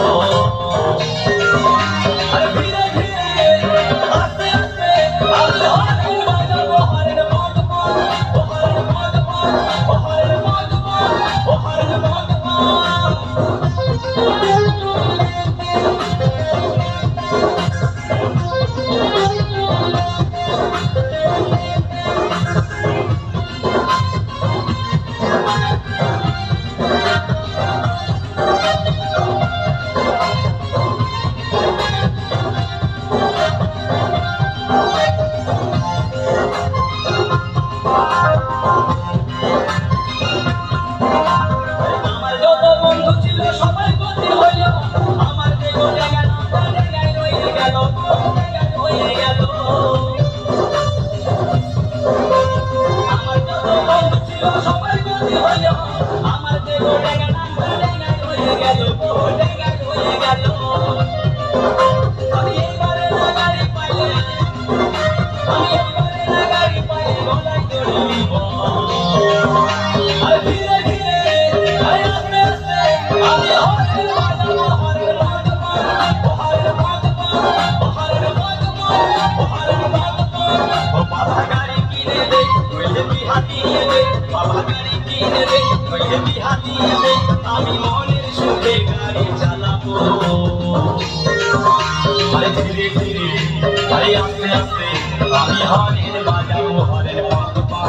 Oh. বাবা গাড়ি কিনে দে আমি মনের সুখে গাড়ি চালাবো আরে ধীরে ধীরে আরে ও হরেন পাক